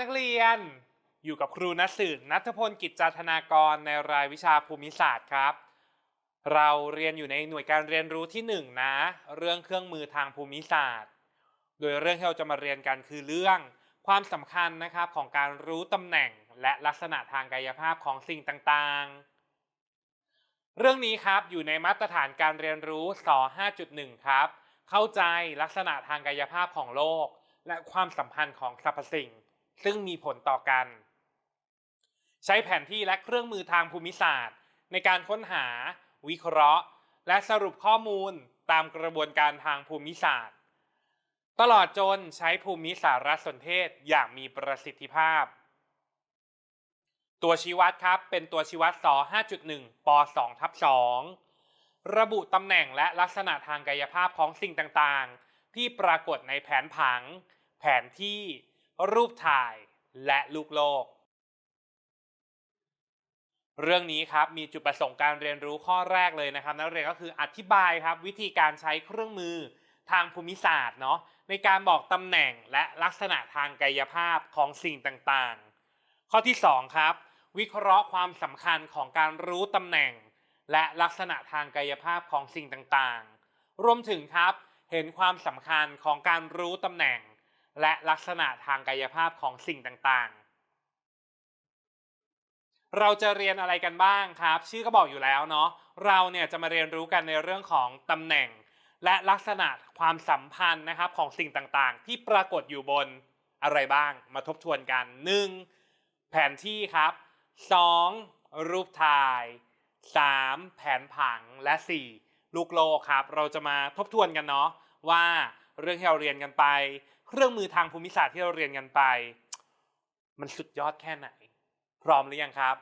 นักเรียน อยู่กับครูนัสืนนัทพลกิจจาธนากรในรายวิชาภูมิศาสตร์ครับ เราเรียนอยู่ในหน่วยการเรียนรู้ที่หนึ่งนะ เรื่องเครื่องมือทางภูมิศาสตร์ โดยเรื่องที่เราจะมาเรียนกันคือเรื่อง ความสำคัญนะครับของการรู้ตำแหน่งและลักษณะทางกายภาพของสิ่งต่างๆ เรื่องนี้ครับอยู่ในมาตรฐานการเรียนรู้ส5.1 ครับ เข้าใจลักษณะทางกายภาพของโลกและความสัมพันธ์ของสรรพสิ่ง ซึ่งมีผลต่อกัน ใช้แผนที่และเครื่องมือทางภูมิศาสตร์ ในการค้นหา วิเคราะห์ และสรุปข้อมูลตามกระบวนการทางภูมิศาสตร์ ตลอดจนใช้ภูมิสารสนเทศอย่างมีประสิทธิภาพ ตัวชี้วัดครับเป็นตัวชี้วัดส5.1ป2ทับ2ระบุตำแหน่งและลักษณะทางกายภาพของสิ่งต่างๆ ที่ปรากฏในแผนผัง แผนที่ รูปถ่ายและลูกโลก เรื่องนี้ครับมีจุดประสงค์การเรียนรู้ข้อแรกเลยนะครับนักเรียนก็คืออธิบายครับวิธีการใช้เครื่องมือทางภูมิศาสตร์เนาะในการบอกตำแหน่งและลักษณะทางกายภาพของสิ่งต่างๆ ข้อที่2ครับวิเคราะห์ความสำคัญของการรู้ตำแหน่ง และลักษณะทางกายภาพของสิ่งต่างๆ รวมถึงครับเห็นความสำคัญของการรู้ตำแหน่ง และลักษณะทางกายภาพของสิ่งต่างๆ เราจะเรียนอะไรกันบ้างครับ ชื่อก็บอกอยู่แล้วเนาะเราเนี่ยจะมาเรียนรู้กันในเรื่องของตำแหน่ง และลักษณะความสัมพันธ์นะครับของสิ่งต่างๆ ที่ปรากฏอยู่บนอะไรบ้างมาทบทวนกัน 1. แผนที่ครับ 2. รูปถ่าย 3. แผนผังและ 4. ลูกโลกครับ เราจะมาทบทวนกันเนาะว่าเรื่องที่เราเรียนกันไป เครื่องมือทางภูมิศาสตร์ที่เราเรียนกันไป มันสุดยอดแค่ไหน พร้อมหรือยังครับ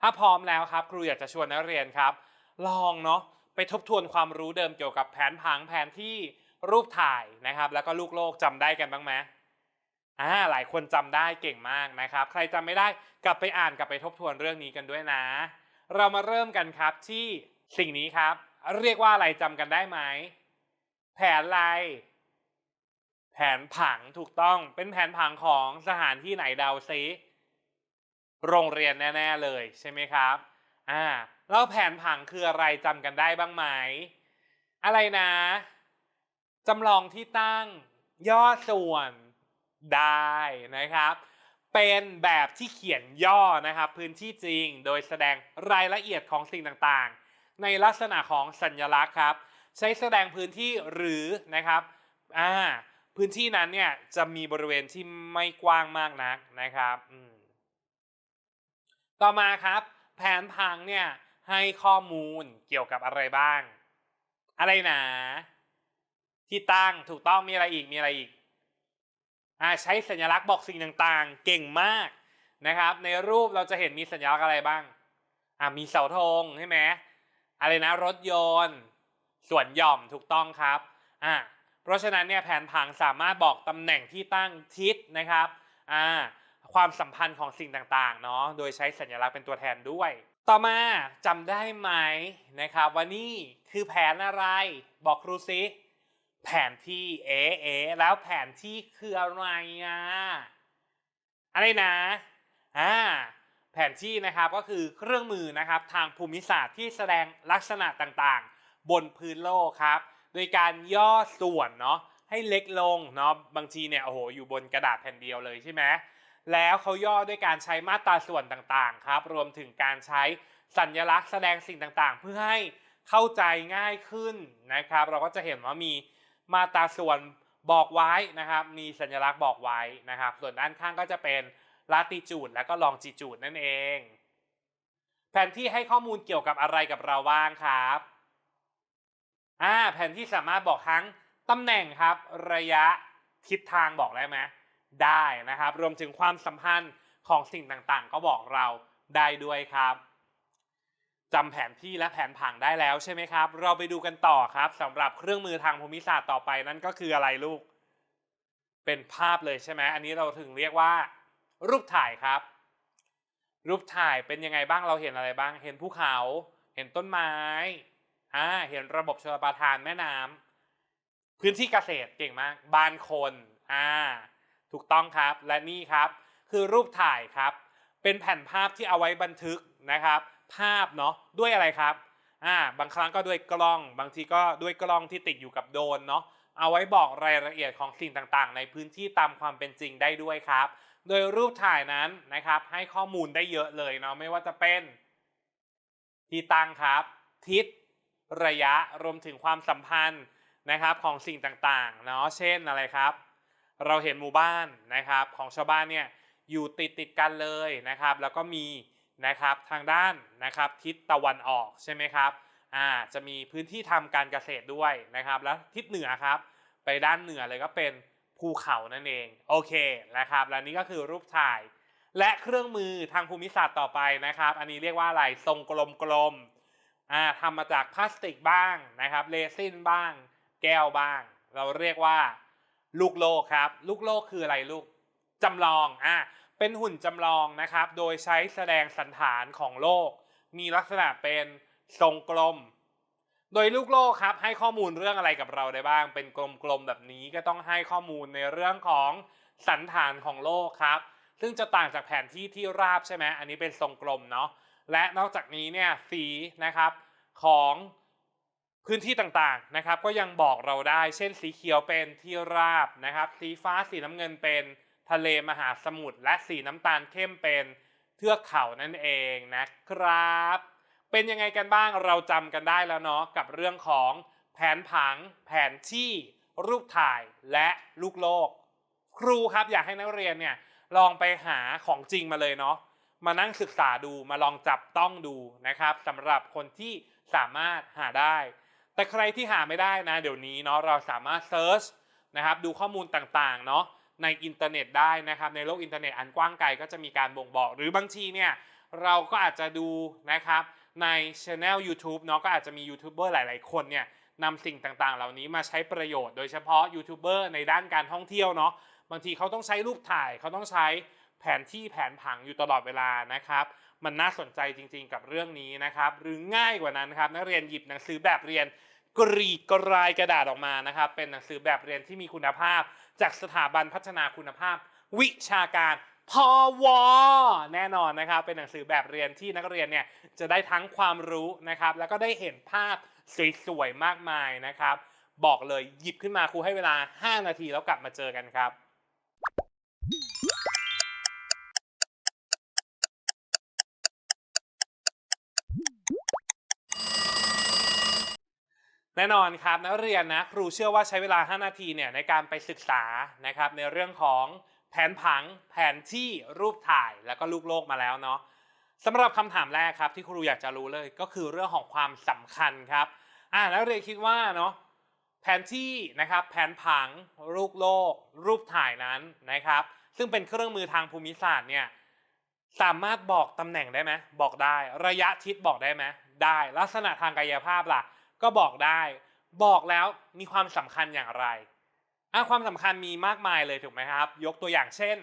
ถ้าพร้อมแล้วครับ ครูอยากจะชวนนักเรียนครับ ลองเนาะไปทบทวนความรู้เดิมเกี่ยวกับแผนผังแผนที่รูปถ่ายนะครับ แล้วก็ลูกโลกจำได้กันบ้างไหมอ่าหลายคนจำได้เก่งมากนะครับ ใครจำไม่ได้กลับไปอ่านกลับไปทบทวนเรื่องนี้กันด้วยนะ เรามาเริ่มกันครับที่สิ่งนี้ครับ เรียกว่าอะไรจำกันได้ไหมแผนอะไร แผนผังถูกต้องเป็นแผนผังของสถานที่ไหนเดาซิโรงเรียนแน่ ๆ เลยใช่ไหมครับอ่าแล้วแผนผังคืออะไรจำกันได้บ้างไหม อะไรนะจำลองที่ตั้งย่อส่วนได้นะครับ เป็นแบบที่เขียนย่อนะครับ พื้นที่จริงโดยแสดงรายละเอียดของสิ่งต่างๆ ในลักษณะของสัญลักษณ์ครับ ใช้แสดงพื้นที่หรือนะครับอ่า พื้นที่นั้นเนี่ยจะมีบริเวณที่ไม่กว้างมากนักนะครับต่อมาครับ แผนพังเนี่ยให้ข้อมูลเกี่ยวกับอะไรบ้าง อะไรนะที่ตั้งถูกต้องมีอะไรอีกมีอะไรอีกอ่าใช้สัญลักษณ์บอกสิ่งต่างๆ เก่งมากนะครับ ในรูปเราจะเห็นมีสัญลักษณ์อะไรบ้างอ่ามีเสาธงใช่ไหมอะไรนะรถยนต์สวนหย่อมถูกต้องครับอ่า เพราะฉะนั้นเนี่ยแผนผังสามารถบอกตำแหน่งที่ตั้งทิศนะครับอ่าความสัมพันธ์ของสิ่งต่างๆเนาะโดยใช้สัญลักษณ์เป็นตัวแทนด้วย ต่อมาจำได้ไหมนะครับว่านี่คือแผนอะไรบอกครูซิแผนที่เอเอแล้วแผนที่คืออะไรอะอะไรนะอ่าแผนที่นะครับก็คือเครื่องมือนะครับทางภูมิศาสตร์ที่แสดงลักษณะต่างๆ บนพื้นโลกครับ โดยการย่อส่วนเนาะให้เล็กลงเนาะบางทีเนี่ยโอ้โหอยู่บนกระดาษแผ่นเดียวเลยใช่ไหมแล้วเขาย่อด้วยการใช้มาตราส่วนต่างๆครับ รวมถึงการใช้สัญลักษณ์แสดงสิ่งต่างๆ เพื่อให้เข้าใจง่ายขึ้นนะครับ เราก็จะเห็นว่ามีมาตราส่วนบอกไว้นะครับ มีสัญลักษณ์บอกไว้นะครับ ส่วนด้านข้างก็จะเป็นลาติจูดและก็ลองจิจูดนั่นเอง แผนที่ให้ข้อมูลเกี่ยวกับอะไรกับเราบ้างครับ อ่าแผนที่สามารถบอกทั้งตำแหน่งครับระยะทิศทางบอกได้ไหมได้นะครับ รวมถึงความสัมพันธ์ของสิ่งต่างๆ ก็บอกเราได้ด้วยครับจำแผนที่และแผนผังได้แล้วใช่ไหมครับ เราไปดูกันต่อครับสำหรับเครื่องมือทางภูมิศาสตร์ต่อไปนั่นก็คืออะไรลูก เป็นภาพเลยใช่ไหมอันนี้เราถึงเรียกว่า รูปถ่ายครับ รูปถ่ายเป็นยังไงบ้างเราเห็นอะไรบ้าง เห็นภูเขา เห็นต้นไม้ อ่าเห็นระบบชลประทานแม่น้ำพื้นที่เกษตรเก่งมากบ้านคนอ่าถูกต้องครับและนี่ครับคือรูปถ่ายครับ เป็นแผ่นภาพที่เอาไว้บันทึกนะครับ ภาพเนาะด้วยอะไรครับอ่าบางครั้งก็ด้วยกล้อง บางทีก็ด้วยกล้องที่ติดอยู่กับโดรนเนาะเอาไว้บอกรายละเอียดของสิ่งต่างๆ ในพื้นที่ตามความเป็นจริงได้ด้วยครับ โดยรูปถ่ายนั้นนะครับ ให้ข้อมูลได้เยอะเลยเนาะไม่ว่าจะเป็นที่ตั้งครับ ทิศ ระยะรวมถึงความสัมพันธ์นะครับของสิ่งต่างๆเนาะเช่นอะไรครับ เราเห็นหมู่บ้านนะครับของชาวบ้านเนี่ยอยู่ติดติดกันเลยนะครับ แล้วก็มีนะครับทางด้านนะครับทิศตะวันออกใช่ไหมครับอ่าจะมีพื้นที่ทำการเกษตรด้วยนะครับ แล้วทิศเหนือครับ ไปด้านเหนือเลยก็เป็นภูเขานั่นเองโอเคนะครับและนี่ก็คือรูปถ่าย และเครื่องมือทางภูมิศาสตร์ต่อไปนะครับ อันนี้เรียกว่าอะไรทรงกลมๆ อ่าทำมาจากพลาสติกบ้างนะครับเรซินบ้าง แก้วบ้าง เราเรียกว่าลูกโลกครับ ลูกโลกคืออะไรลูกจำลองอะเป็นหุ่นจำลองนะครับ โดยใช้แสดงสันฐานของโลก มีลักษณะเป็นทรงกลม โดยลูกโลกครับ ให้ข้อมูลเรื่องอะไรกับเราได้บ้าง เป็นกลมๆแบบนี้ก็ต้องให้ข้อมูลในเรื่องของสันฐานของโลกครับ ซึ่งจะต่างจากแผนที่ที่ราบใช่ไหมอันนี้เป็นทรงกลมเนาะ และนอกจากนี้เนี่ยสีนะครับของพื้นที่ต่างๆนะครับ ก็ยังบอกเราได้ เช่น สีเขียวเป็นที่ราบนะครับ สีฟ้าสีน้ำเงินเป็นทะเลมหาสมุทรและสีน้ำตาลเข้มเป็นเทือกเขานั่นเองนะครับ เป็นยังไงกันบ้างเราจำกันได้แล้วเนาะกับเรื่องของแผนผัง แผนที่ รูปถ่ายและลูกโลก ครูครับอยากให้นักเรียนเนี่ยลองไปหาของจริงมาเลยเนาะ มานั่งศึกษาดูมาลองจับต้องดูนะครับสำหรับคนที่สามารถหาได้ แต่ใครที่หาไม่ได้นะเดี๋ยวนี้เนาะเราสามารถเซิร์ชนะครับดูข้อมูลต่างๆเนาะในอินเทอร์เน็ตได้นะครับในโลกอินเทอร์เน็ตอันกว้างไกลก็จะมีการบ่งบอก หรือบางทีเนี่ยเราก็อาจจะดูนะครับในช anel YouTube เนาะก็อาจจะมียูทูบเบอร์หลาย ๆ คนเนี่ยนำสิ่งต่างๆ เหล่านี้มาใช้ประโยชน์โดยเฉพาะยูทูบเบอร์ในด้านการท่องเที่ยวเนาะบางทีเขาต้องใช้รูปถ่ายเขาต้องใช้ แผนที่แผนผังอยู่ตลอดเวลานะครับ มันน่าสนใจจริงๆกับเรื่องนี้นะครับ หรือง่ายกว่านั้นครับ นักเรียนหยิบหนังสือแบบเรียนกรีดกรายกระดาษออกมานะครับ เป็นหนังสือแบบเรียนที่มีคุณภาพ จากสถาบันพัฒนาคุณภาพ วิชาการพอวแน่นอนนะครับ เป็นหนังสือแบบเรียนที่นักเรียนเนี่ยจะได้ทั้งความรู้นะครับ แล้วก็ได้เห็นภาพสวยๆมากมายนะครับ บอกเลยหยิบขึ้นมาครูให้เวลา 5 นาทีแล้วกลับมาเจอกันครับ แน่นอนครับนักเรียนนะครูเชื่อว่าใช้เวลา 5 นาทีเนี่ยในการไปศึกษานะครับในเรื่องของแผนผังแผนที่รูปถ่ายแล้วก็ลูกโลกมาแล้วเนาะสำหรับคำถามแรกครับที่ครูอยากจะรู้เลยก็คือเรื่องของความสำคัญครับอ่านักเรียนคิดว่าเนาะแผนที่นะครับแผนผังลูกโลก รูปถ่ายนั้นนะครับ ซึ่งเป็นเครื่องมือทางภูมิศาสตร์เนี่ยสามารถบอกตำแหน่งได้ไหมบอกได้ระยะทิศบอกได้ไหมได้ลักษณะทางกายภาพล่ะ ก็บอกได้ บอกแล้วมีความสำคัญอย่างไรอะความสำคัญมีมากมายเลยถูกไหมครับ ยกตัวอย่างเช่น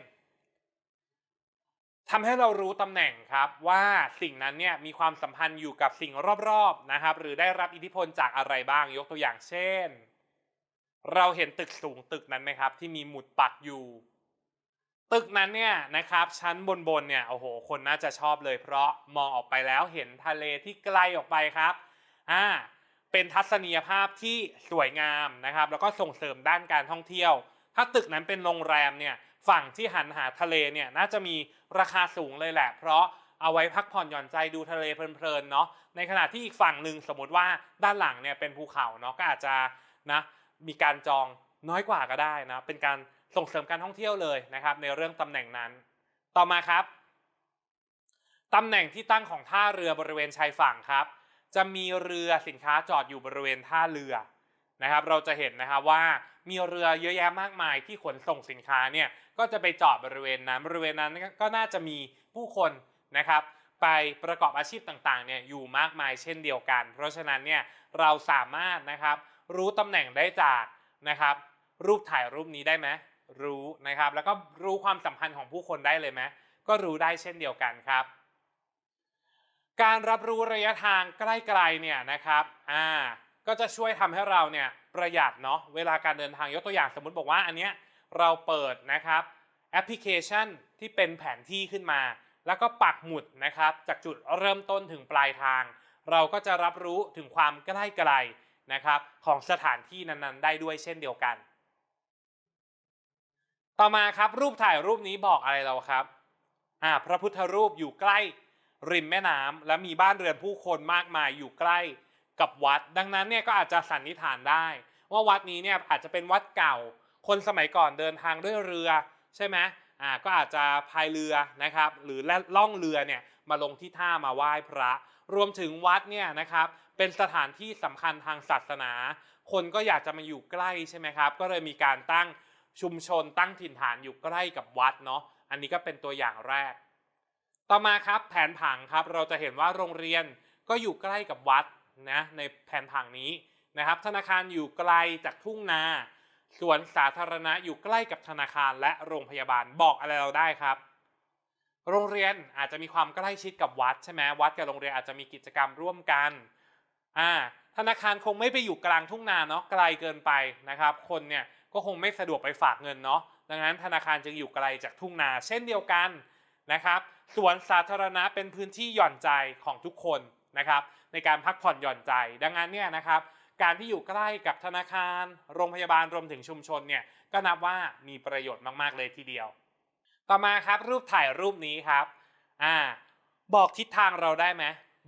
ทำให้เรารู้ตำแหน่งครับว่าสิ่งนั้นเนี่ยมีความสัมพันธ์อยู่กับสิ่งรอบๆนะครับ หรือได้รับอิทธิพลจากอะไรบ้าง ยกตัวอย่างเช่น เราเห็นตึกสูงตึกนั้นไหมครับ ที่มีหมุดปักอยู่ตึกนั้นเนี่ยนะครับชั้นบนๆเนี่ยโอ้โหคนน่าจะชอบเลย เพราะมองออกไปแล้วเห็นทะเลที่ไกลออกไปครับอ่า เป็นทัศนียภาพที่สวยงามนะครับ แล้วก็ส่งเสริมด้านการท่องเที่ยว ถ้าตึกนั้นเป็นโรงแรมเนี่ยฝั่งที่หันหาทะเลเนี่ยน่าจะมีราคาสูงเลยแหละ เพราะเอาไว้พักผ่อนหย่อนใจดูทะเลเพลินๆเนาะในขณะที่อีกฝั่งหนึ่งสมมติว่าด้านหลังเนี่ยเป็นภูเขาเนาะก็อาจจะนะมีการจองน้อยกว่าก็ได้นะเป็นการส่งเสริมการท่องเที่ยวเลยนะครับ ในเรื่องตำแหน่งนั้น ต่อมาครับตำแหน่งที่ตั้งของท่าเรือบริเวณชายฝั่งครับ จะมีเรือสินค้าจอดอยู่บริเวณท่าเรือนะครับ เราจะเห็นนะครับว่ามีเรือเยอะแยะมากมายที่ขนส่งสินค้าเนี่ยก็จะไปจอดบริเวณนั้น บริเวณนั้นก็น่าจะมีผู้คนนะครับไปประกอบอาชีพต่างๆเนี่ยอยู่มากมายเช่นเดียวกัน เพราะฉะนั้นเนี่ยเราสามารถนะครับรู้ตำแหน่งได้จากนะครับรูปถ่ายรูปนี้ได้ไหมรู้นะครับ แล้วก็รู้ความสัมพันธ์ของผู้คนได้เลยไหมก็รู้ได้เช่นเดียวกันครับ การรับรู้ระยะทางใกล้ๆเนี่ยนะครับอ่าก็จะช่วยทำให้เราเนี่ยประหยัดเนาะเวลาการเดินทางยกตัวอย่างสมมุติบอกว่าอันเนี้ยเราเปิดนะครับแอปพลิเคชันที่เป็นแผนที่ขึ้นมา แล้วก็ปักหมุดนะครับจากจุดเริ่มต้นถึงปลายทาง เราก็จะรับรู้ถึงความใกล้ไกลนะครับของสถานที่นั้นๆ ได้ด้วยเช่นเดียวกัน ต่อมาครับรูปถ่ายรูปนี้บอกอะไรเราครับอ่าพระพุทธรูปอยู่ใกล้ ริมแม่น้ำและมีบ้านเรือนผู้คนมากมายอยู่ใกล้กับวัด ดังนั้นเนี่ยก็อาจจะสันนิษฐานได้ ว่าวัดนี้เนี่ยอาจจะเป็นวัดเก่า คนสมัยก่อนเดินทางด้วยเรือใช่ไหมอ่าก็อาจจะพายเรือนะครับ หรือล่องเรือเนี่ยมาลงที่ท่ามาไหว้พระ รวมถึงวัดเนี่ยนะครับเป็นสถานที่สำคัญทางศาสนา คนก็อยากจะมาอยู่ใกล้ใช่ไหมครับ ก็เลยมีการตั้งชุมชนตั้งถิ่นฐานอยู่ใกล้กับวัดเนาะอันนี้ก็เป็นตัวอย่างแรก ต่อมาครับแผนผังครับเราจะเห็นว่าโรงเรียนก็อยู่ใกล้กับวัดนะในแผนผังนี้นะครับ ธนาคารอยู่ไกลจากทุ่งนาสวนสาธารณะอยู่ใกล้กับธนาคารและโรงพยาบาลบอกอะไรเราได้ครับ โรงเรียนอาจจะมีความใกล้ชิดกับวัดใช่ไหมวัดกับโรงเรียนอาจจะมีกิจกรรมร่วมกันอ่าธนาคารคงไม่ไปอยู่กลางทุ่งนาเนาะไกลเกินไปนะครับ คนเนี่ยก็คงไม่สะดวกไปฝากเงินเนาะดังนั้นธนาคารจึงอยู่ไกลจากทุ่งนา เช่นเดียวกัน นะครับสวนสาธารณะเป็นพื้นที่หย่อนใจของทุกคนนะครับในการพักผ่อนหย่อนใจ ดังนั้นเนี่ยนะครับการที่อยู่ใกล้กับธนาคาร โรงพยาบาลรวมถึงชุมชนเนี่ยก็นับว่ามีประโยชน์มากๆเลยทีเดียว ต่อมาครับรูปถ่ายรูปนี้ครับอ่าบอกทิศทางเราได้ไหม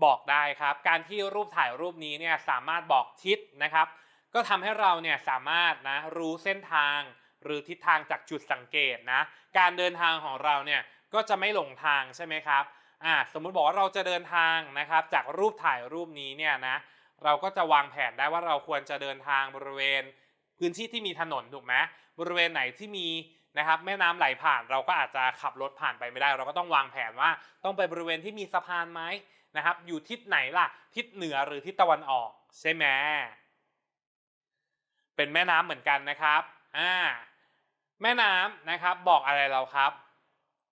บอกได้ครับ การที่รูปถ่ายรูปนี้เนี่ยสามารถบอกทิศนะครับ ก็ทำให้เราเนี่ยสามารถนะรู้เส้นทาง หรือทิศทางจากจุดสังเกตนะการเดินทางของเราเนี่ย ก็จะไม่หลงทางใช่ไหมครับอ่าสมมุติบอกว่าเราจะเดินทางนะครับ จากรูปถ่ายรูปนี้เนี่ยนะเราก็จะวางแผนได้ว่าเราควรจะเดินทางบริเวณพื้นที่ที่มีถนนถูกไหมบริเวณไหนที่มีนะครับแม่น้ำไหลผ่านเราก็อาจจะขับรถผ่านไปไม่ได้ เราก็ต้องวางแผนว่าต้องไปบริเวณที่มีสะพานไหมนะครับ อยู่ทิศไหนล่ะทิศเหนือหรือทิศตะวันออก ใช่ไหมเป็นแม่น้ำเหมือนกันนะครับอ่าแม่น้ำนะครับบอกอะไรเราครับ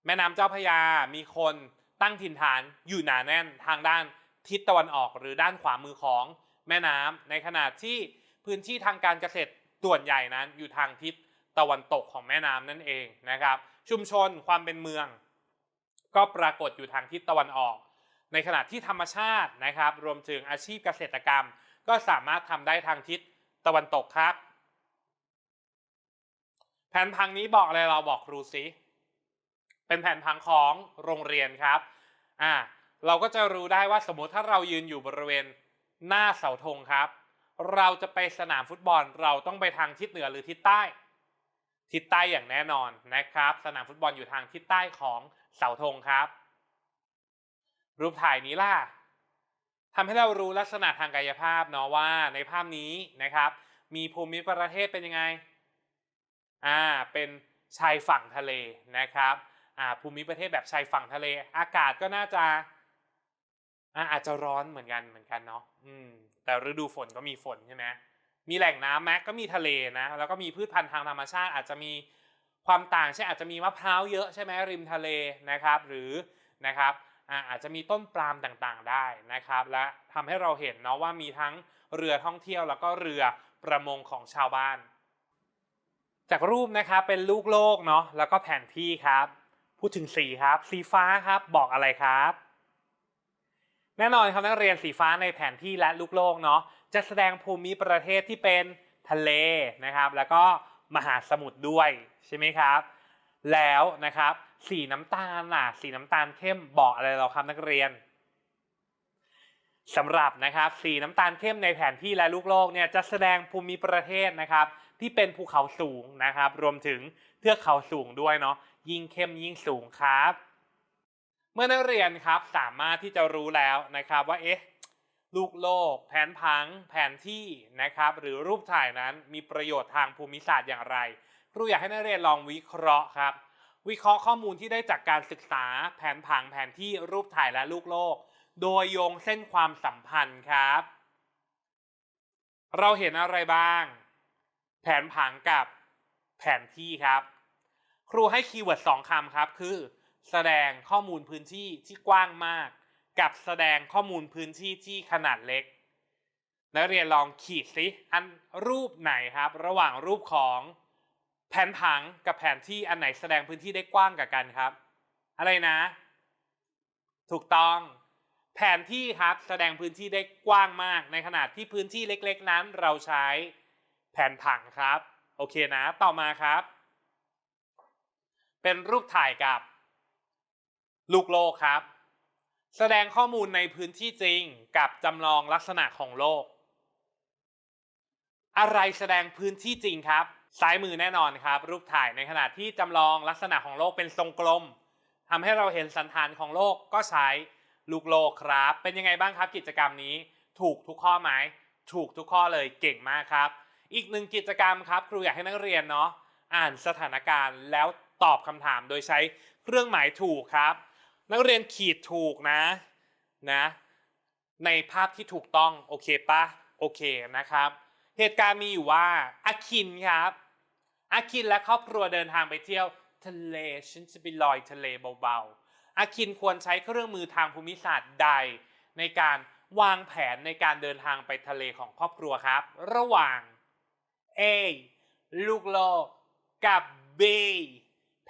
แม่น้ำเจ้าพระยามีคนตั้งถิ่นฐานอยู่หนาแน่นทางด้านทิศตะวันออกหรือด้านขวามือของแม่น้ำในขณะที่พื้นที่ทางการเกษตรส่วนใหญ่นั้นอยู่ทางทิศตะวันตกของแม่น้ำนั่นเองนะครับ ชุมชนความเป็นเมือง ก็ปรากฏอยู่ทางทิศตะวันออก ในขณะที่ธรรมชาตินะครับ รวมถึงอาชีพเกษตรกรรม ก็สามารถทำได้ทางทิศตะวันตกครับ แผนพังนี้บอกอะไรเราบอกครูซิ เป็นแผนพังของโรงเรียนครับอ่าเราก็จะรู้ได้ว่าสมมติถ้าเรายืนอยู่บริเวณหน้าเสาธงครับ เราจะไปสนามฟุตบอลเราต้องไปทางทิศเหนือหรือทิศใต้ ทิศใต้อย่างแน่นอนนะครับ สนามฟุตบอลอยู่ทางทิศใต้ของเสาธงครับ รูปถ่ายนี้ล่ะทำให้เรารู้ลักษณะทางกายภาพเนาะว่าในภาพนี้นะครับ มีภูมิประเทศเป็นยังไงอ่าเป็นชายฝั่งทะเลนะครับ ภูมิประเทศแบบชายฝั่งทะเล อากาศก็น่าจะอ่าอาจจะร้อนเหมือนกันเหมือนกันเนาะอืม แต่ฤดูฝนก็มีฝนใช่ไหมมีแหล่งน้ำแม้ก็มีทะเลนะ แล้วก็มีพืชพันธุ์ทางธรรมชาติ อาจจะมีความต่างเช่อาจจะมีมะพร้าวเยอะใช่ไหมริมทะเลนะครับ หรือนะครับอาอาจจะมีต้นปาล์มต่างๆได้นะครับ และทำให้เราเห็นเนาะว่ามีทั้งเรือท่องเที่ยวแล้วก็เรือประมงของชาวบ้าน จากรูปนะครับเป็นลูกโลกเนาะแล้วก็แผนที่ครับ พูดถึงสีครับ สีฟ้าครับบอกอะไรครับ แน่นอนครับนักเรียนสีฟ้าในแผนที่และลูกโลกเนาะจะแสดงภูมิประเทศที่เป็นทะเลนะครับ แล้วก็มหาสมุทรด้วยใช่ไหมครับ แล้วนะครับสีน้ำตาลล่ะสีน้ำตาลเข้มบอกอะไรเราครับนักเรียนสำหรับนะครับสีน้ำตาลเข้มในแผนที่และลูกโลกเนี่ยจะแสดงภูมิประเทศนะครับ ที่เป็นภูเขาสูงนะครับ รวมถึงเทือกเขาสูงด้วยเนาะ ยิ่งเข้มยิ่งสูงครับ เมื่อนักเรียนครับสามารถที่จะรู้แล้วนะครับว่าเอ๊ะลูกโลก แผนพัง แผนที่นะครับ หรือรูปถ่ายนั้นมีประโยชน์ทางภูมิศาสตร์อย่างไรครูอยากให้นักเรียนลองวิเคราะห์ครับ วิเคราะห์ข้อมูลที่ได้จากการศึกษา แผนผังแผนที่รูปถ่ายและลูกโลก โดยโยงเส้นความสัมพันธ์ครับ เราเห็นอะไรบ้าง แผนผังกับแผนที่ครับ ครูให้คีย์เวิร์ดสองคำครับ คือ แสดงข้อมูลพื้นที่ที่กว้างมาก กับแสดงข้อมูลพื้นที่ที่ขนาดเล็ก นักเรียนลองขีดสิอันรูปไหนครับ ระหว่างรูปของแผนผังกับแผนที่อันไหนแสดงพื้นที่ได้กว้างกว่ากันครับ อะไรนะ ถูกต้อง แผนที่ครับแสดงพื้นที่ได้กว้างมาก ในขณะที่พื้นที่เล็ก ๆ นั้น เราใช้แผนผังครับ โอเคนะ ต่อมาครับ เป็นรูปถ่ายกับลูกโลกครับ แสดงข้อมูลในพื้นที่จริงกับจำลองลักษณะของโลก อะไรแสดงพื้นที่จริงครับ ซ้ายมือแน่นอนครับ รูปถ่ายในขณะที่จำลองลักษณะของโลกเป็นทรงกลมทำให้เราเห็นสันฐานของโลกก็ใช้ลูกโลกครับ เป็นยังไงบ้างครับกิจกรรมนี้ ถูกทุกข้อไหมถูกทุกข้อเลยเก่งมากครับ อีกหนึ่งกิจกรรมครับ ครูอยากให้นักเรียนเนาะอ่านสถานการณ์แล้ว ตอบคำถามโดยใช้เครื่องหมายถูกครับ นักเรียนขีดถูกนะนะในภาพที่ถูกต้องโอเคปะโอเคนะครับ เหตุการณ์มีอยู่ว่าอาคินครับอาคินและครอบครัวเดินทางไปเที่ยวทะเลฉันจะไปลอยทะเลเบาๆอาคินควรใช้เครื่องมือทางภูมิศาสตร์ใด ในการวางแผนในการเดินทางไปทะเลของครอบครัวครับ ระหว่าง A ลูกโลกกับ B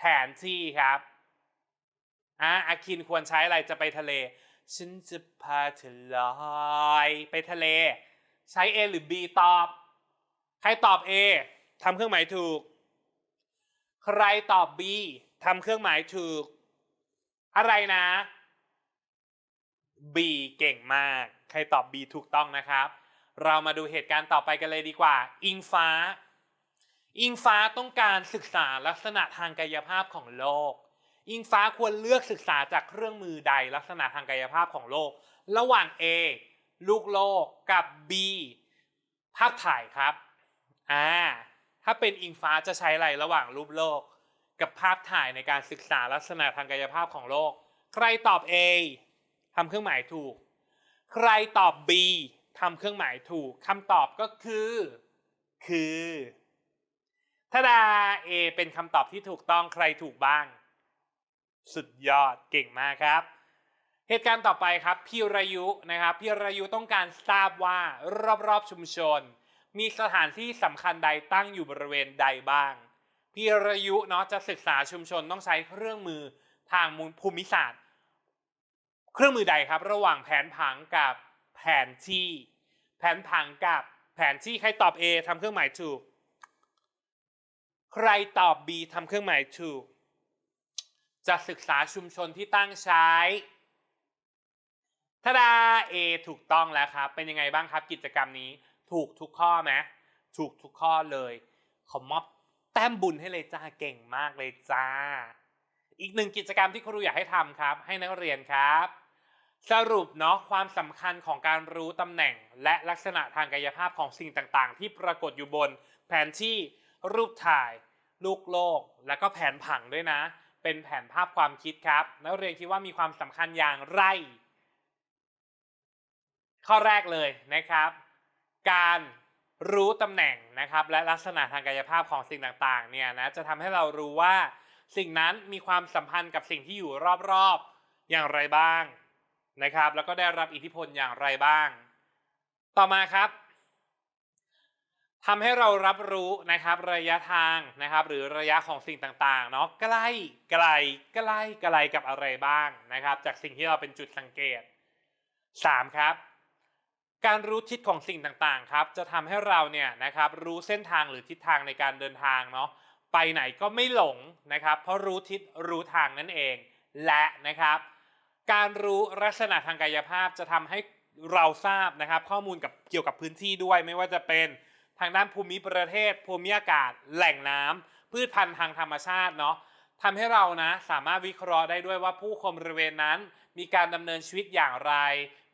แผนที่ครับอะอาคินควรใช้อะไรจะไปทะเล ฉันจะพาเธอลอยไปทะเล ใช้ A หรือ B ตอบ ใครตอบ A ทำเครื่องหมายถูก ใครตอบ B ทำเครื่องหมายถูก อะไรนะ B เก่งมาก ใครตอบ B ถูกต้องนะครับ เรามาดูเหตุการณ์ต่อไปกันเลยดีกว่า อิงฟ้า อิงฟ้าต้องการศึกษาลักษณะทางกายภาพของโลก อิงฟ้าควรเลือกศึกษาจากเครื่องมือใดลักษณะทางกายภาพของโลก ระหว่าง A ลูกโลกกับ B ภาพถ่ายครับอ่าถ้าเป็นอิงฟ้าจะใช้อะไรระหว่างรูปโลก กับภาพถ่ายในการศึกษาลักษณะทางกายภาพของโลก ใครตอบ A ทำเครื่องหมายถูก ใครตอบ B ทำเครื่องหมายถูกคำตอบก็คือ คือ ทาดา A เป็นคำตอบที่ถูกต้องใครถูกบ้าง สุดยอดเก่งมากครับ เหตุการณ์ต่อไปครับพี่รายุนะครับพี่รายุต้องการทราบว่ารอบๆชุมชน มีสถานที่สำคัญใดตั้งอยู่บริเวณใดบ้างพี่รายุเนาะจะศึกษาชุมชนต้องใช้เครื่องมือทางภูมิศาสตร์ เครื่องมือใดครับ ระหว่างแผนผังกับแผนที่ แผนผังกับแผนที่ใครตอบ A ทำเครื่องหมายถูก ใครตอบ B ทำเครื่องหมายถูกจะศึกษาชุมชนที่ตั้งใช้ทาดา A ถูกต้องแล้วครับ เป็นยังไงบ้างครับกิจกรรมนี้ ถูกทุกข้อไหมถูกทุกข้อเลย ขอมอบแต้มบุญให้เลยจ้า เก่งมากเลยจ้า อีกหนึ่งกิจกรรมที่ครูอยากให้ทำครับ ให้นักเรียนครับ สรุปเนาะความสำคัญของการรู้ตำแหน่ง และลักษณะทางกายภาพของสิ่งต่างๆ ที่ปรากฏอยู่บนแผนที่ รูปถ่าย ลูกโลก และก็แผนผังด้วยนะ เป็นแผนภาพความคิดครับนักเรียนคิดว่ามีความสำคัญอย่างไร ข้อแรกเลยนะครับ การรู้ตำแหน่งนะครับ และลักษณะทางกายภาพของสิ่งต่างๆเนี่ยนะจะทำให้เรารู้ว่าสิ่งนั้นมีความสัมพันธ์กับสิ่งที่อยู่รอบๆอย่างไรบ้างนะครับ แล้วก็ได้รับอิทธิพลอย่างไรบ้าง ต่อมาครับ ทำให้เรารับรู้นะครับระยะทางนะครับ หรือระยะของสิ่งต่างๆเนาะใกล้ไกลใกล้ไกลกับอะไรบ้างนะครับ จากสิ่งที่เราเป็นจุดสังเกต 3. ครับ การรู้ทิศของสิ่งต่างๆครับ จะทำให้เราเนี่ยนะครับรู้เส้นทางหรือทิศทางในการเดินทางเนาะไปไหนก็ไม่หลงนะครับ เพราะรู้ทิศรู้ทางนั่นเอง และนะครับ การรู้ลักษณะทางกายภาพจะทำให้เราทราบนะครับ ข้อมูลกับเกี่ยวกับพื้นที่ด้วยไม่ว่าจะเป็น ทางด้านภูมิประเทศ ภูมิอากาศ แหล่งน้ำพืชพันธุ์ทางธรรมชาติเนาะทำให้เรานะสามารถวิเคราะห์ได้ด้วยว่าผู้คนบริเวณนั้น มีการดำเนินชีวิตอย่างไร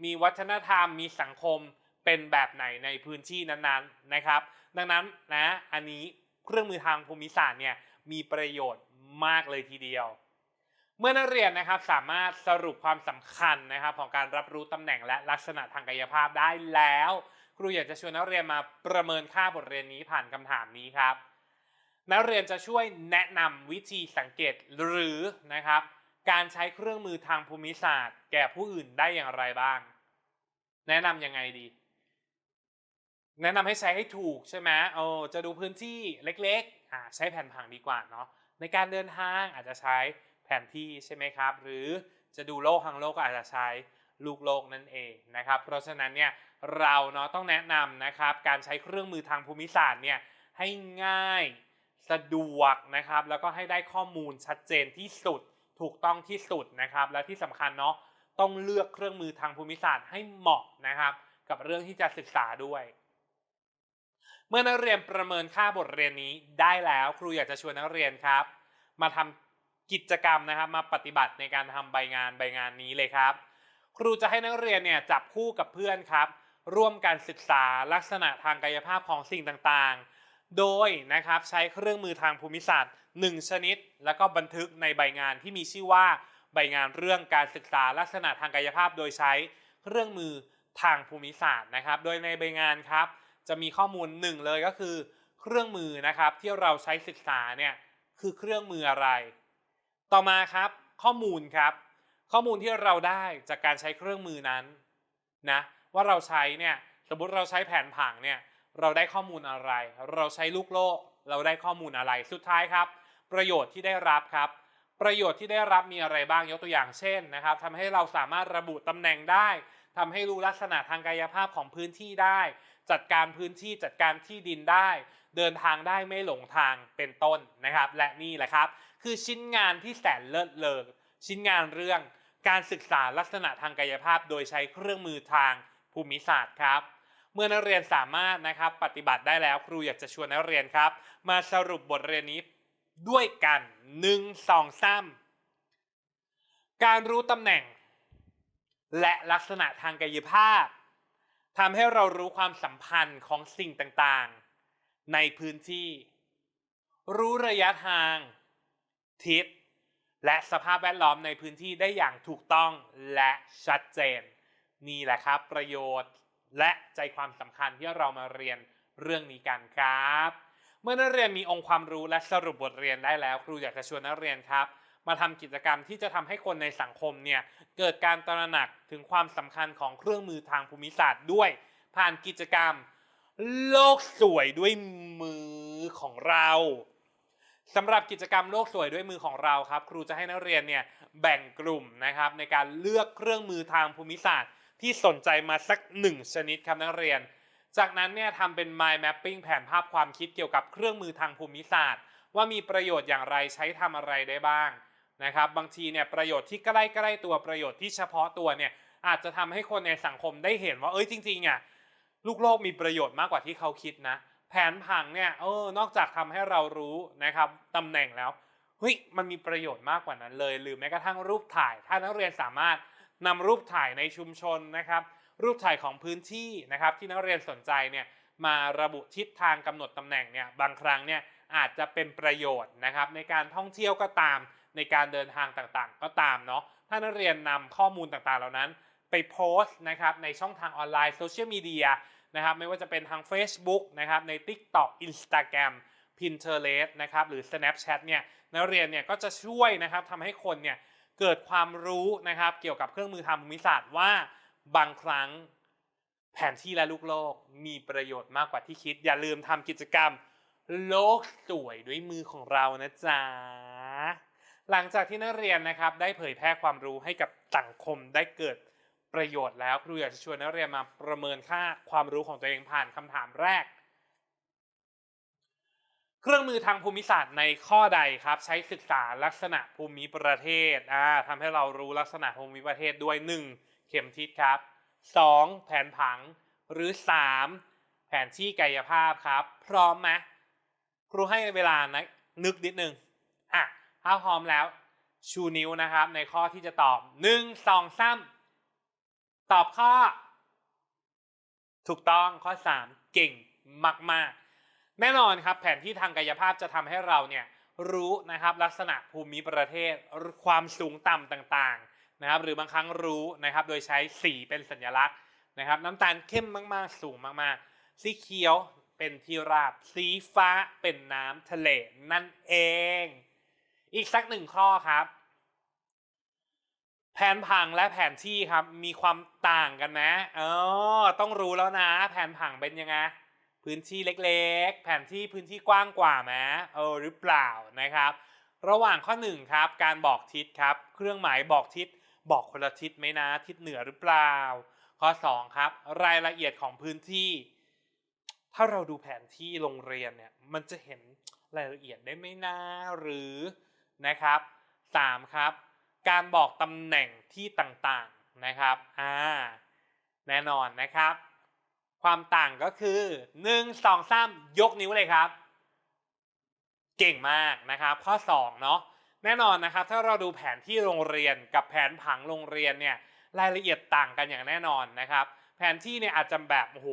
มีวัฒนธรรม มีสังคมเป็นแบบไหนในพื้นที่นั้นๆนะครับ ดังนั้นนะอันนี้เครื่องมือทางภูมิศาสตร์เนี่ยมีประโยชน์มากเลยทีเดียว เมื่อนักเรียนนะครับสามารถสรุปความสำคัญนะครับของการรับรู้ตำแหน่งและลักษณะทางกายภาพได้แล้ว ครูอยากจะชวนนักเรียนมาประเมินค่าบทเรียนนี้ผ่านคำถามนี้ครับ นักเรียนจะช่วยแนะนำวิธีสังเกตหรือนะครับ การใช้เครื่องมือทางภูมิศาสตร์ แก่ผู้อื่นได้อย่างไรบ้าง แนะนำยังไงดี แนะนำให้ใช้ให้ถูกใช่ไหมเออจะดูพื้นที่เล็กๆอ่าใช้แผนผังดีกว่าเนาะในการเดินทางอาจจะใช้แผนที่ใช่ไหมครับ หรือจะดูโลกทางโลกก็อาจจะใช้ลูกโลกนั่นเองนะครับ เพราะฉะนั้นเนี่ย เราเนาะต้องแนะนำนะครับ การใช้เครื่องมือทางภูมิศาสตร์เนี่ยให้ง่ายสะดวกนะครับ แล้วก็ให้ได้ข้อมูลชัดเจนที่สุด ถูกต้องที่สุดนะครับ และที่สำคัญเนาะต้องเลือกเครื่องมือทางภูมิศาสตร์ให้เหมาะนะครับ กับเรื่องที่จะศึกษาด้วย เมื่อนักเรียนประเมินค่าบทเรียนนี้ได้แล้วครูอยากจะชวนนักเรียนครับ มาทำกิจกรรมนะครับ มาปฏิบัติในการทำใบงานใบงานนี้เลยครับ ครูจะให้นักเรียนเนี่ยจับคู่กับเพื่อนครับ ร่วมกันศึกษาลักษณะทางกายภาพของสิ่งต่างๆ โดยนะครับใช้เครื่องมือทางภูมิศาสตร์ 1 ชนิด แล้วก็บันทึกในใบงานที่มีชื่อว่าใบงานเรื่องการศึกษาลักษณะทางกายภาพ โดยใช้เครื่องมือทางภูมิศาสตร์นะครับ โดยในใบงานครับจะมีข้อมูลหนึ่งเลยก็คือ เครื่องมือนะครับที่เราใช้ศึกษาเนี่ยคือเครื่องมืออะไร ต่อมาครับข้อมูลครับ ข้อมูลที่เราได้จากการใช้เครื่องมือนั้นนะ ว่าเราใช้เนี่ยสมมติเราใช้แผนผังเนี่ยเราได้ข้อมูลอะไร เราใช้ลูกโลก เราได้ข้อมูลอะไรสุดท้ายครับ ประโยชน์ที่ได้รับครับ ประโยชน์ที่ได้รับมีอะไรบ้างยกตัวอย่างเช่นนะครับทำให้เราสามารถระบุตำแหน่งได้ทำให้รู้ลักษณะทางกายภาพของพื้นที่ได้ จัดการพื้นที่จัดการที่ดินได้ เดินทางได้ไม่หลงทางเป็นต้นนะครับ และนี่แหละครับ คือชิ้นงานที่แสนเลิศเลอชิ้นงานเรื่องการศึกษาลักษณะทางกายภาพโดยใช้เครื่องมือทาง ภูมิศาสตร์ครับ เมื่อนักเรียนสามารถนะครับปฏิบัติได้แล้วครูอยากจะชวนนักเรียนครับ มาสรุปบทเรียนนี้ด้วยกัน1 2 3 การรู้ตำแหน่ง และลักษณะทางกายภาพทำให้เรารู้ความสัมพันธ์ของสิ่งต่างๆ ในพื้นที่ รู้ระยะทาง ทิศและสภาพแวดล้อมในพื้นที่ได้อย่างถูกต้องและชัดเจน นี่แหละครับ ประโยชน์และใจความสำคัญที่เรามาเรียนเรื่องนี้กันครับ เมื่อนักเรียนมีองค์ความรู้และสรุปบทเรียนได้แล้ว ครูอยากจะชวนนักเรียนครับ มาทำกิจกรรมที่จะทำให้คนในสังคมเนี่ยเกิดการตระหนักถึงความสำคัญของเครื่องมือทางภูมิศาสตร์ด้วย ผ่านกิจกรรม โลกสวยด้วยมือของเราสำหรับกิจกรรมโลกสวยด้วยมือของเราครับ ครูจะให้นักเรียนเนี่ยแบ่งกลุ่มนะครับในการเลือกเครื่องมือทางภูมิศาสตร์ ที่สนใจมาสักหนึ่งชนิดครับนักเรียน จากนั้นเนี่ยทำเป็น mind mapping แผนภาพความคิดเกี่ยวกับเครื่องมือทางภูมิศาสตร์ ว่ามีประโยชน์อย่างไรใช้ทำอะไรได้บ้างนะครับบางทีเนี่ยประโยชน์ที่ใกล้ใกล้ตัวประโยชน์ที่เฉพาะตัวเนี่ยอาจจะทำให้คนในสังคมได้เห็นว่าเอ้ยจริงๆอะลูกโลกมีประโยชน์มากกว่าที่เขาคิดนะ แผนผังเนี่ยเออนอกจากทำให้เรารู้นะครับตำแหน่งแล้วเฮ้ยมันมีประโยชน์มากกว่านั้นเลย หรือแม้กระทั่งรูปถ่าย ถ้านักเรียนสามารถ นำรูปถ่ายในชุมชนนะครับ รูปถ่ายของพื้นที่นะครับที่นักเรียนสนใจเนี่ยมาระบุทิศทางกำหนดตำแหน่งเนี่ยบางครั้งเนี่ยอาจจะเป็นประโยชน์นะครับในการท่องเที่ยวก็ตามในการเดินทางต่างๆ ก็ตามเนาะถ้านักเรียนนำข้อมูลต่างๆ เหล่านั้น ไปโพสต์นะครับในช่องทางออนไลน์โซเชียลมีเดียนะครับไม่ว่าจะเป็นทาง Facebook นะครับใน TikTok Instagram Pinterest นะครับหรือ Snapchat เนี่ยนักเรียนเนี่ยก็จะช่วยนะครับทำให้คนเนี่ย เกิดความรู้นะครับ เกี่ยวกับเครื่องมือทางภูมิศาสตร์ว่าบางครั้งแผนที่และลูกโลกมีประโยชน์มากกว่าที่คิด อย่าลืมทำกิจกรรม โลกสวยด้วยมือของเรานะจ๊ะหลังจากที่นักเรียนนะครับ ได้เผยแพร่ความรู้ให้กับสังคมได้เกิดประโยชน์แล้วครูอยากจะชวนนักเรียนมาประเมินค่าความรู้ของตัวเองผ่านคำถามแรก เครื่องมือทางภูมิศาสตร์ในข้อใดครับ ใช้ศึกษาลักษณะภูมิประเทศอ่าทำให้เรารู้ลักษณะภูมิประเทศด้วย 1. เข็มทิศครับ 2. แผนผังหรือ 3. แผนที่กายภาพครับ พร้อมไหมครูให้เวลานะนึกนิดนึงอะถ้าพร้อมแล้วชูนิ้วนะครับ ในข้อที่จะตอบ 1 2 3 ตอบข้อ ถูกต้องข้อ 3 เก่งมาก ๆ แน่นอนครับแผนที่ทางกายภาพจะทำให้เราเนี่ยรู้นะครับลักษณะภูมิประเทศความสูงต่ำต่างๆนะครับ หรือบางครั้งรู้นะครับ โดยใช้สีเป็นสัญลักษณ์นะครับ น้ำตาลเข้มมากๆ สูงมากๆ สีเขียวเป็นที่ราบ สีฟ้าเป็นน้ำทะเลนั่นเอง อีกสักหนึ่งข้อครับ แผนผังและแผนที่ครับมีความต่างกันนะเออต้องรู้แล้วนะ แผนผังเป็นยังไง พื้นที่เล็กๆ แผนที่พื้นที่กว้างกว่าไหมเออหรือเปล่านะครับ ระหว่างข้อหนึ่งครับการบอกทิศครับ เครื่องหมายบอกทิศบอกคนละทิศไหมนะทิศเหนือหรือเปล่า ข้อสองครับรายละเอียดของพื้นที่ ถ้าเราดูแผนที่โรงเรียนเนี่ยมันจะเห็นรายละเอียดได้ไหมนะหรือนะครับสามครับการบอกตำแหน่งที่ต่างๆนะครับอ่าแน่นอนนะครับ ความต่างก็คือ 1 2 3 ยกนิ้วเลยครับ เก่งมากนะครับ ข้อ 2 เนาะแน่นอนนะครับ ถ้าเราดูแผนที่โรงเรียนกับแผนผังโรงเรียนเนี่ยรายละเอียดต่างกันอย่างแน่นอนนะครับ แผนที่เนี่ยอาจจะแบบโอ้โห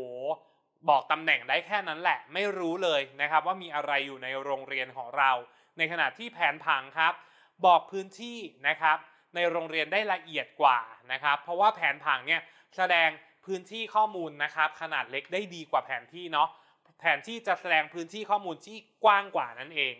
บอกตำแหน่งได้แค่นั้นแหละ ไม่รู้เลยนะครับ ว่ามีอะไรอยู่ในโรงเรียนของเรา ในขณะที่แผนผังครับ บอกพื้นที่นะครับ ในโรงเรียนได้ละเอียดกว่านะครับ เพราะว่าแผนผังเนี่ยแสดง พื้นที่ข้อมูลนะครับ ขนาดเล็กได้ดีกว่าแผนที่เนาะแผนที่จะแสดงพื้นที่ข้อมูลที่กว้างกว่านั่นเอง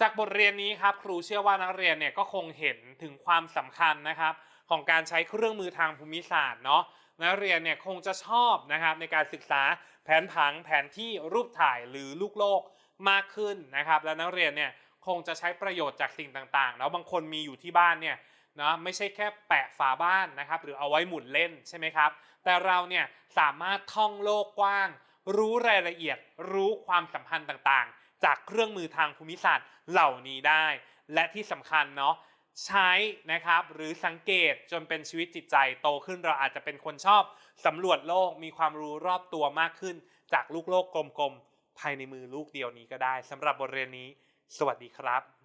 จากบทเรียนนี้ครับครูเชื่อว่านักเรียนเนี่ยก็คงเห็นถึงความสำคัญนะครับ ของการใช้เครื่องมือทางภูมิศาสตร์เนาะนักเรียนเนี่ยคงจะชอบนะครับในการศึกษาแผนผังแผนที่รูปถ่ายหรือลูกโลกมากขึ้นนะครับ และนักเรียนเนี่ยคงจะใช้ประโยชน์จากสิ่งต่างๆ แล้วบางคนมีอยู่ที่บ้านเนี่ย นะไม่ใช่แค่แปะฝาบ้านนะครับ หรือเอาไว้หมุนเล่นใช่ไหมครับ แต่เราเนี่ยสามารถท่องโลกกว้าง รู้รายละเอียด รู้ความสัมพันธ์ต่างๆ จากเครื่องมือทางภูมิศาสตร์เหล่านี้ได้ และที่สำคัญเนาะใช้นะครับหรือสังเกตจนเป็นชีวิตจิตใจโตขึ้นเราอาจจะเป็นคนชอบสำรวจโลกมีความรู้รอบตัวมากขึ้น จากลูกโลกกลมๆภายในมือลูกเดียวนี้ก็ได้สำหรับบทเรียนนี้ สวัสดีครับ